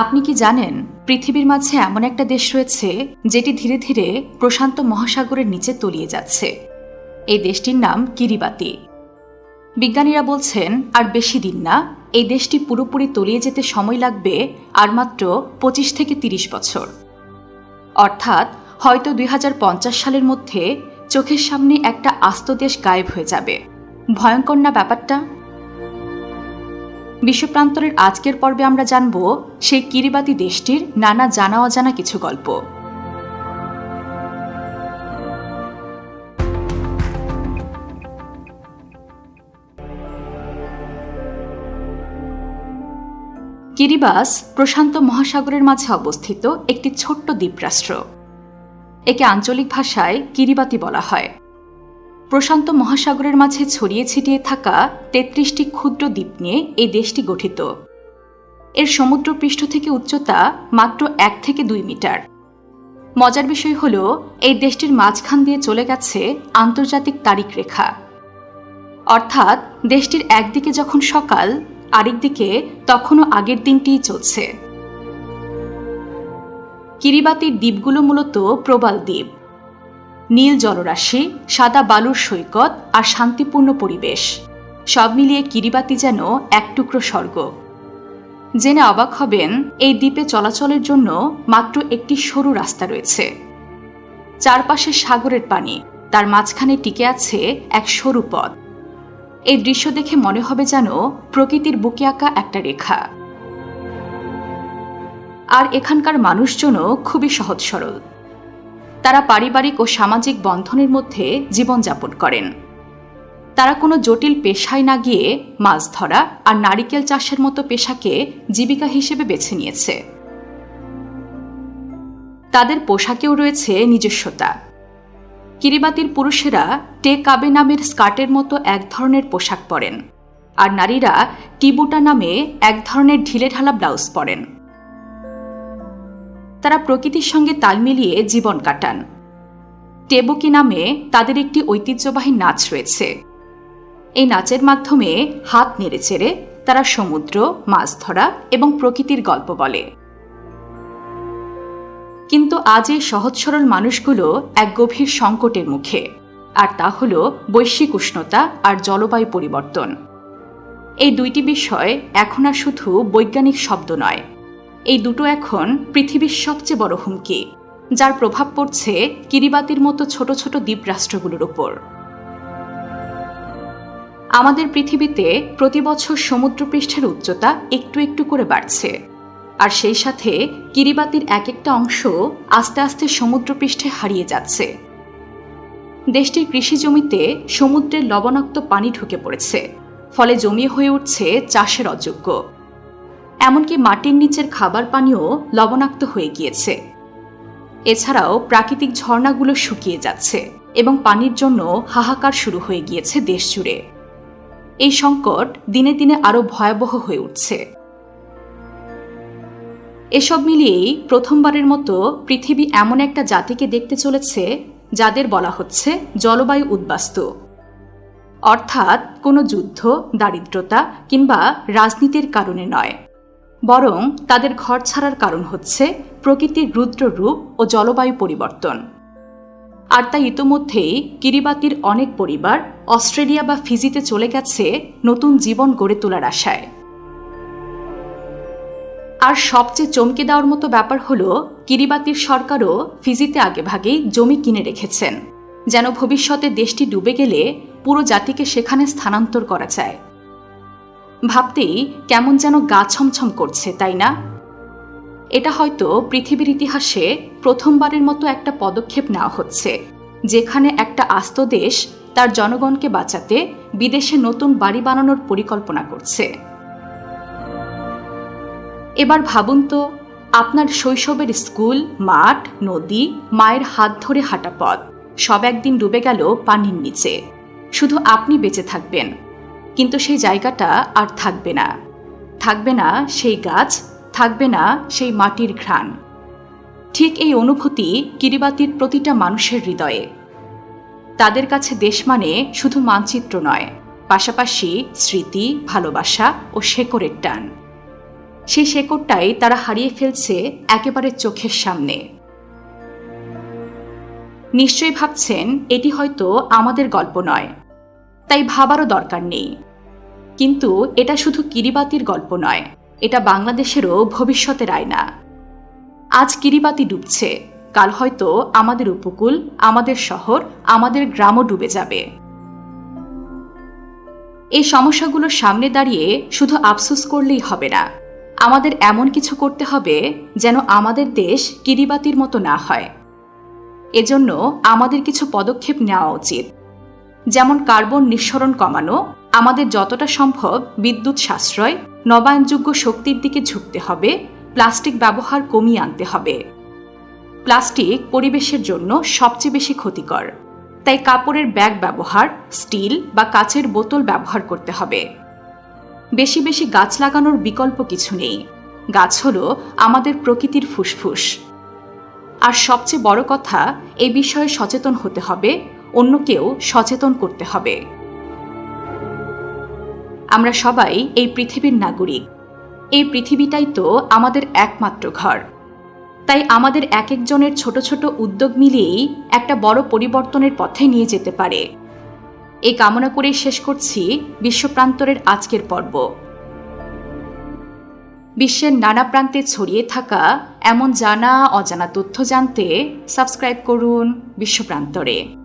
আপনি কি জানেন, পৃথিবীর মাঝে এমন একটা দেশ রয়েছে, যেটি ধীরে ধীরে প্রশান্ত মহাসাগরের নিচে তলিয়ে যাচ্ছে। এই দেশটির নাম কিরিবাতি। বিজ্ঞানীরা বলছেন, আর বেশি দিন না, এই দেশটি পুরোপুরি তলিয়ে যেতে সময় লাগবে আর মাত্র পঁচিশ থেকে তিরিশ বছর। অর্থাৎ, হয়তো দুই হাজার পঞ্চাশ সালের মধ্যে চোখের সামনে একটা আস্ত দেশ গায়েব হয়ে যাবে। ভয়ঙ্কর না ব্যাপারটা? বিশ্বপ্রান্তরের আজকের পর্বে আমরা জানব সেই কিরিবাতি দেশটির নানা জানা অজানা কিছু গল্প। কিরিবাস প্রশান্ত মহাসাগরের মাঝে অবস্থিত একটি ছোট্ট দ্বীপরাষ্ট্র। একে আঞ্চলিক ভাষায় কিরিবাতি বলা হয়। প্রশান্ত মহাসাগরের মাঝে ছড়িয়ে ছিটিয়ে থাকা তেত্রিশটি ক্ষুদ্র দ্বীপ নিয়ে এই দেশটি গঠিত। এর সমুদ্রপৃষ্ঠ থেকে উচ্চতা মাত্র এক থেকে দুই মিটার। মজার বিষয় হল, এই দেশটির মাঝখান দিয়ে চলে গেছে আন্তর্জাতিক তারিখ রেখা। অর্থাৎ, দেশটির একদিকে যখন সকাল, আরেকদিকে তখনও আগের দিনটিই চলছে। কিরিবাতির দ্বীপগুলো মূলত প্রবাল দ্বীপ। নীল জলরাশি, সাদা বালুর সৈকত আর শান্তিপূর্ণ পরিবেশ। সব মিলিয়ে কিরিবাতি যেন এক টুকরো স্বর্গ। জেনে অবাক হবেন, এই দ্বীপে চলাচলের জন্য মাত্র একটি সরু রাস্তা রয়েছে। চারপাশে সাগরের পানি, তার মাঝখানে টিকে আছে এক সরু পথ। এই দৃশ্য দেখে মনে হবে যেন প্রকৃতির বুকে আঁকা একটা রেখা। আর এখানকার মানুষজনও খুবই সহজ সরল। তারা পারিবারিক ও সামাজিক বন্ধনের মধ্যে জীবনযাপন করেন। তারা কোনো জটিল পেশায় না গিয়ে মাছ ধরা আর নারিকেল চাষের মতো পেশাকে জীবিকা হিসেবে বেছে নিয়েছে। তাদের পোশাকেও রয়েছে নিজস্বতা। কিরিবাতির পুরুষেরা টে কাবে নামের স্কার্টের মতো এক ধরনের পোশাক পরেন, আর নারীরা টিবুটা নামে এক ধরনের ঢিলেঢালা ব্লাউজ পরেন। তারা প্রকৃতির সঙ্গে তাল মিলিয়ে জীবন কাটান। টেবুকি নামে তাদের একটি ঐতিহ্যবাহী নাচ রয়েছে। এই নাচের মাধ্যমে হাত নেড়ে নেড়েচেড়ে তারা সমুদ্র, মাছ ধরা এবং প্রকৃতির গল্প বলে। কিন্তু আজ এই সহজ সরল মানুষগুলো এক গভীর সংকটের মুখে, আর তা হল বৈশ্বিক উষ্ণতা আর জলবায়ু পরিবর্তন। এই দুইটি বিষয় এখন আর শুধু বৈজ্ঞানিক শব্দ নয় এই দুটো এখন পৃথিবীর সবচেয়ে বড় হুমকি, যার প্রভাব পড়ছে কিরিবাতির মতো ছোট ছোট দ্বীপ রাষ্ট্রগুলোর ওপর আমাদের পৃথিবীতে প্রতি বছর সমুদ্রপৃষ্ঠের উচ্চতা একটু একটু করে বাড়ছে, আর সেই সাথে কিরিবাতির এক একটা অংশ আস্তে আস্তে সমুদ্রপৃষ্ঠে হারিয়ে যাচ্ছে। দেশটির কৃষি জমিতে সমুদ্রের লবণাক্ত পানি ঢুকে পড়েছে, ফলে জমি হয়ে উঠছে চাষের অযোগ্য। এমনকি মাটির নিচের খাবার পানিও লবণাক্ত হয়ে গিয়েছে। এছাড়াও প্রাকৃতিক ঝর্ণাগুলো শুকিয়ে যাচ্ছে এবং পানির জন্য হাহাকার শুরু হয়ে গিয়েছে দেশ জুড়ে এই সংকট দিনে দিনে আরও ভয়াবহ হয়ে উঠছে। এসব মিলিয়েই প্রথমবারের মতো পৃথিবী এমন একটা জাতিকে দেখতে চলেছে, যাদের বলা হচ্ছে জলবায়ু উদ্বাস্তু। অর্থাৎ কোনো যুদ্ধ, দারিদ্রতা কিংবা রাজনীতির কারণে নয়। বরং তাদের ঘর ছাড়ার কারণ হচ্ছে প্রকৃতির রুদ্র রূপ ও জলবায়ু পরিবর্তন। আর তাই ইতোমধ্যেই কিরিবাতির অনেক পরিবার অস্ট্রেলিয়া বা ফিজিতে চলে গেছে নতুন জীবন গড়ে তোলার আশায়। আর সবচেয়ে চমকে দেওয়ার মতো ব্যাপার হলো, কিরিবাতির সরকারও ফিজিতে আগেভাগেই জমি কিনে রেখেছেন, যেন ভবিষ্যতে দেশটি ডুবে গেলে পুরো জাতিকে সেখানে স্থানান্তর করা যায়। ভাবতেই কেমন যেন গা ছমছম করছে, তাই না? এটা হয়তো পৃথিবীর ইতিহাসে প্রথমবারের মতো একটা পদক্ষেপ নেওয়া হচ্ছে, যেখানে একটা আস্ত দেশ তার জনগণকে বাঁচাতে বিদেশে নতুন বাড়ি বানানোর পরিকল্পনা করছে। এবার ভাবুন তো, আপনার শৈশবের স্কুল, মাঠ, নদী, মায়ের হাত ধরে হাঁটা পথ, সব একদিন ডুবে গেল পানির নিচে। শুধু আপনি বেঁচে থাকবেন। কিন্তু সেই জায়গাটা আর থাকবে না। থাকবে না সেই গাছ, থাকবে না সেই মাটির ঘ্রাণ। ঠিক এই অনুভূতি কিরিবাতির প্রতিটা মানুষের হৃদয়ে। তাদের কাছে দেশ মানে শুধু মানচিত্র নয়, পাশাপাশি স্মৃতি, ভালোবাসা ও শেকড়ের টান। সেই শেকড়টাই তারা হারিয়ে ফেলছে একেবারে চোখের সামনে। নিশ্চয়ই ভাবছেন, এটি হয়তো আমাদের গল্প নয়। তাই ভাবারও দরকার নেই। কিন্তু এটা শুধু কিরিবাতির গল্প নয়, এটা বাংলাদেশেরও ভবিষ্যতের আয়না। আজ কিরিবাতি ডুবছে, কাল হয়তো আমাদের উপকূল, আমাদের শহর, আমাদের গ্রামও ডুবে যাবে। এই সমস্যাগুলোর সামনে দাঁড়িয়ে শুধু আফসোস করলেই হবে না। আমাদের এমন কিছু করতে হবে যেন আমাদের দেশ কিরিবাতির মতো না হয়। এজন্য আমাদের কিছু পদক্ষেপ নেওয়া উচিত। যেমন কার্বন নিঃসরণ কমানো আমাদের যতটা সম্ভব বিদ্যুৎ সাশ্রয়, নবায়নযোগ্য শক্তির দিকে ঝুঁকতে হবে, প্লাস্টিক ব্যবহার কমিয়ে আনতে হবে। প্লাস্টিক পরিবেশের জন্য সবচেয়ে বেশি ক্ষতিকর। তাই কাপড়ের ব্যাগ ব্যবহার, স্টিল বা কাচের বোতল ব্যবহার করতে হবে। বেশি বেশি গাছ লাগানোর বিকল্প কিছু নেই। গাছ হল আমাদের প্রকৃতির ফুসফুস। আর সবচেয়ে বড় কথা, এ বিষয়ে সচেতন হতে হবে, অন্যকেও সচেতন করতে হবে। আমরা সবাই এই পৃথিবীর নাগরিক। এই পৃথিবীটাই তো আমাদের একমাত্র ঘর। তাই আমাদের এক একজনের ছোট ছোট উদ্যোগ মিলিয়েই একটা বড় পরিবর্তনের পথে নিয়ে যেতে পারে। এই কামনা করেই শেষ করছি বিশ্বপ্রান্তরের আজকের পর্ব। বিশ্বের নানা প্রান্তে ছড়িয়ে থাকা এমন জানা অজানা তথ্য জানতে সাবস্ক্রাইব করুন বিশ্বপ্রান্তরে।